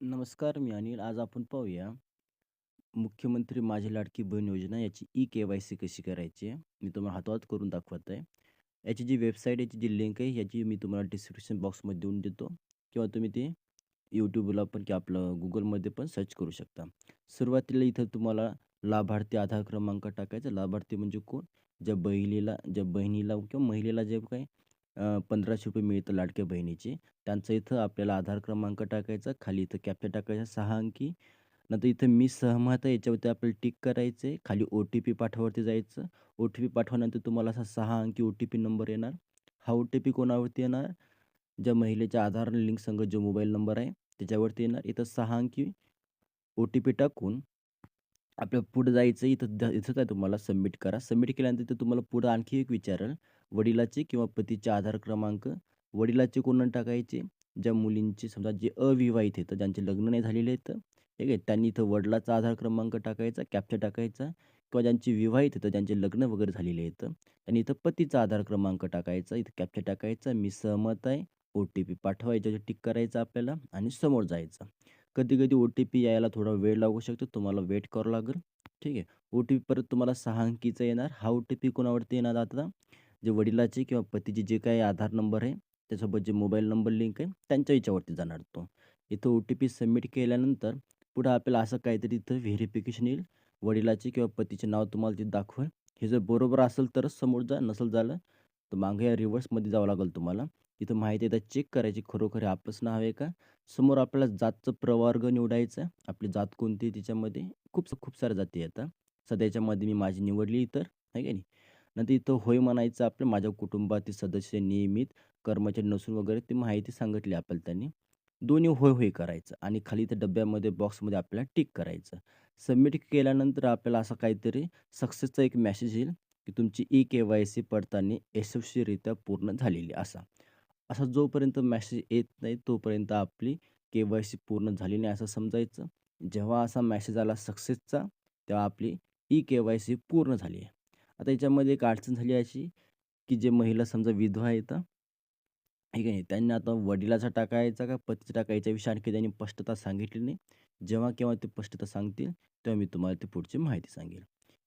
नमस्कार, मी अनिल. आज आपण पाहूया, मुख्यमंत्री माझी लाडकी बहीण योजना याची ई-के-वाय-सी कशी करायची आहे. मी तुम्हाला हातोहात करून दाखवत आहे. याची जी वेबसाईट याची जी लिंक आहे, याची मी तुम्हाला डिस्क्रिप्शन बॉक्समध्ये देऊन देतो किंवा तुम्ही ते यूट्यूबला पण किंवा आपलं गुगलमध्ये पण सर्च करू शकता. सुरुवातीला इथं तुम्हाला लाभार्थी आधार क्रमांक टाकायचा. लाभार्थी म्हणजे कोण? ज्या बहिणीला ज्या बहिणीला किंवा महिलेला जे काही अ, ₹1500 मिळतं लाडक्या बहिणीचे, त्यांचं इथं आपल्याला आधार क्रमांक टाकायचा. खाली इथं कॅप्चा टाकायचा 6 अंकी. नंतर इथं मी सहमत आहे याच्यावरती आपल्याला टिक करायचं आहे. खाली ओ-टी-पी पाठवावरती जायचं. ओ-टी-पी पाठवल्यानंतर तुम्हाला असा 6 अंकी ओ-टी-पी नंबर येणार. हा ओ-टी-पी कोणावरती येणार? ज्या महिलेच्या आधार लिंकसंग जो मोबाईल नंबर आहे त्याच्यावरती येणार. इथं 6 अंकी ओ-टी-पी टाकून आपल्याला पुढे जायचं. इथं द इथंच आहे तुम्हाला सबमिट करा. सबमिट केल्यानंतर इथं तुम्हाला पुढं आणखी एक विचारेल, वडिलाचे किंवा पतीचे आधार क्रमांक. वडिलाचे कोण टाकायचे? ज्या मुलींचे समजा जे अविवाहित आहेत, ज्यांचे लग्न नाही झालेले आहेत, ठीक आहे. त्यांनी इथं वडिलाचा आधार क्रमांक टाकायचा, कॅप्चा टाकायचा किंवा ज्यांचे विवाहित आहेत, ज्यांचे लग्न वगैरे झालेले आहेत, त्यांनी इथं पतीचा आधार क्रमांक टाकायचा. इथं कॅप्चा टाकायचा. मी सहमत आहे. ओ-टी-पी पाठवायचा टिक करायचं आपल्याला आणि समोर जायचं. कधी-कधी ओ-टी-पी यायला थोडा वेळ लागू शकतो. तुम्हाला वेट करावं लागेल. ठीक आहे. ओ-टी-पी परत तुम्हाला सहा अंकीचा येणार. हा ओ-टी-पी कोणावरती येणार आता? जे वडिलाचे किंवा पतीचे जे काही आधार नंबर आहे, त्यासोबत जे मोबाईल नंबर लिंक आहे, त्यांच्या याच्यावरती जाणार तो. इथं ओ-टी-पी सबमिट केल्यानंतर पुढं आपल्याला असं काहीतरी इथं व्हेरिफिकेशन येईल. वडिलाचे किंवा पतीचे नाव तुम्हाला तिथे दाखवेल. हे जर बरोबर असेल तरच समोर जा. नसेल झालं तर मागे या रिव्हर्समध्ये जावं लागेल तुम्हाला. इथं माहिती एकदा चेक करायची खरोखर आपलंच नाव आहे का? समोर आपल्याला जातचं प्रवर्ग निवडायचा. आपली जात कोणती आहे खूप खूप साऱ्या जाती येतात. सध्या याच्यामध्ये मी माझी निवडली तर आहे की नाही. नंतर इथं होय म्हणायचं आपलं. माझ्या कुटुंबातील सदस्य नियमित कर्मचारी नसून वगैरे ती माहिती सांगितली आपल्याला त्यांनी. दोन्ही होय, होय करायचं आणि खाली त्या डब्यामध्ये बॉक्समध्ये आपल्याला टिक करायचं. सबमिट केल्यानंतर आपल्याला असं काहीतरी सक्सेसचा एक मेसेज येईल, की तुमची ई-के-वाय-सी पडताळणी यशस्वीरित्या पूर्ण झालेली असा. असा जोपर्यंत मॅसेज येत नाही तोपर्यंत आपली के-वाय-सी पूर्ण झाली नाही असं समजायचं. जेव्हा असा मॅसेज आला सक्सेसचा, तेव्हा आपली ई-के-वाय-सी पूर्ण झाली आहे. आता याच्यामध्ये एक अडचण झाली अशी, की जे महिला समजा विधवा आहेत, आहे की नाही. त्यांनी आता वडिलाचा टाकायचा का पतीचा टाकायचा विषय आणखी त्यांनी स्पष्टता सांगितली नाही. जेव्हा केव्हा ते स्पष्टता सांगतील, तेव्हा मी तुम्हाला ती पुढची माहिती सांगेल.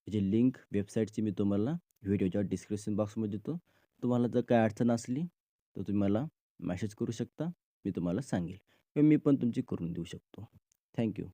याची लिंक वेबसाईटची मी तुम्हाला व्हिडिओच्या डिस्क्रिप्शन बॉक्समध्ये देतो. तुम्हाला जर काय अडचण असली, तर तुम्ही मला मॅसेज करू शकता. मी तुम्हाला सांगेल किंवा मी पण तुमची करून देऊ शकतो. थँक्यू